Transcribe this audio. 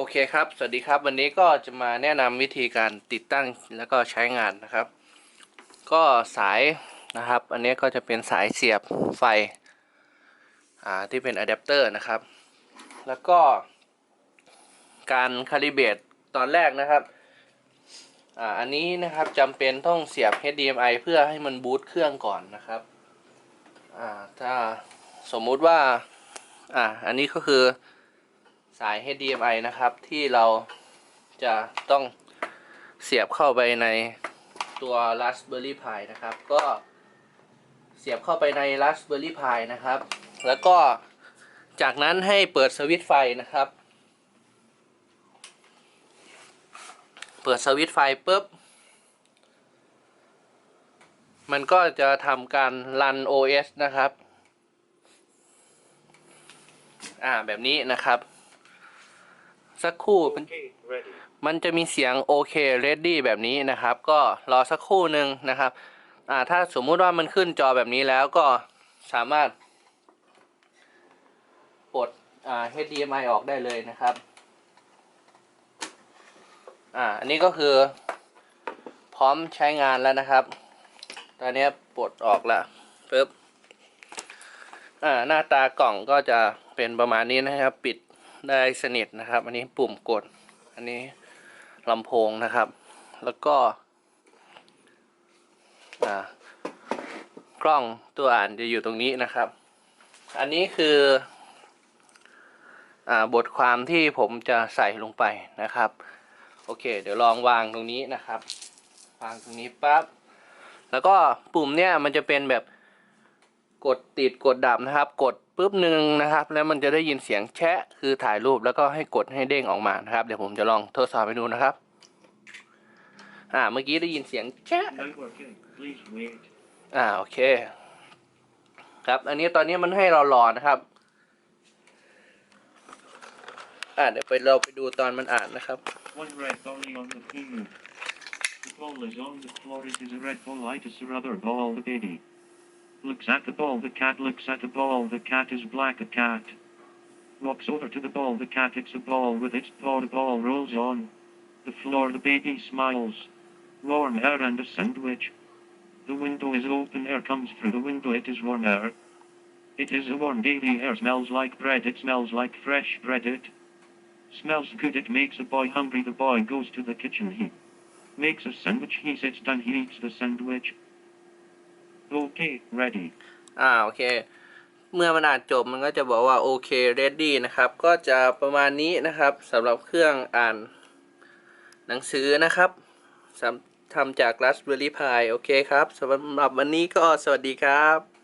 โอเคครับ สวัสดีครับ วันนี้ก็จะมาแนะนำวิธีการติดตั้งแล้วก็ใช้งานนะครับ ก็สายนะครับ อันนี้ก็จะเป็นสายเสียบไฟที่เป็นอะแดปเตอร์นะครับ แล้วก็ การคาลิเบรตตอนแรกนะครับออันนี้นะครับจำเป็นต้องเสียบ HDMI เพื่อให้มันบูตเครื่องก่อนนะครับถ้าสมมุติว่า อ่า อันนี้ก็คือ สาย HDMI นะครับ ที่เราจะต้องเสียบเข้าไปในตัว Raspberry Pi นะครับ ก็เสียบเข้าไปใน Raspberry Pi นะครับ แล้วก็จากนั้นให้เปิดสวิตช์ไฟนะครับ เปิดสวิตช์ไฟปุ๊บ มันก็จะทำการรัน OS นะครับ อ่าแบบนี้นะครับ สักครู่มัน Okay, ready. มันจะมีเสียงโอเค ready แบบนี้นะครับ ก็รอสักครู่หนึ่งนะครับอ่าถ้าสมมุติว่ามันขึ้นจอแบบนี้แล้วก็สามารถปลดอ่า HDMI ออกได้เลยนะครับอ่าอันนี้ก็คือพร้อมใช้งานแล้วนะครับ ตอนนี้ปลดออกแล้วปึ๊บอ่าหน้าตากล่องก็จะเป็นประมาณนี้นะครับ ปิด ได้สนิทนะครับ อันนี้ปุ่มกด อันนี้ลำโพงนะครับ แล้วก็กล้องตัวอ่านจะอยู่ตรงนี้นะครับ อันนี้คืออบทความที่ผมจะใส่ลงไปนะครับ โอเค เดี๋ยวลองวางตรงนี้นะครับ วางตรงนี้ปั๊บแล้วก็ปุ่มเนี่ยมันจะเป็นแบบ กดติดกดดับนะครับ กดปุ๊บหนึ่งนะครับ แล้วมันจะได้ยินเสียงแชะคือถ่ายรูปแล้วก็ให้กดให้เด้งออกมานะครับ เดี๋ยวผมจะลองทดสอบให้ดูนะครับ อ่าเมื่อกี้ได้ยินเสียงแชะอ่าโอเค ครับอันนี้ตอนนี้มันให้เรารอนะครับ อ่าเดี๋ยวไปเราไปดูตอนมันอ่านนะครับ One red only on the pin. The ball is on the floor. It is a red ball. Light is a rubber ball. The baby looks at the ball. The cat looks at the ball. The cat is black. A cat walks over to the ball. The cat hits the ball with its paw. The ball rolls on the floor. The baby smiles. Warm air and a sandwich. The window is open. Air comes through the window. It is warm air. It is a warm daily air. Smells like bread. It smells like fresh bread. It smells good. It makes a boy hungry. The boy goes to the kitchen. He makes a sandwich. He sits down. He eats the sandwich. Okay, ready. อ่าโอเค เมื่อมันอ่านจบมันก็จะบอกว่าโอเค ready นะครับ ก็จะประมาณนี้นะครับสำหรับเครื่องอ่านหนังสือนะครับทำจาก Raspberry Pi โอเคครับสำหรับวันนี้ก็สวัสดีครับ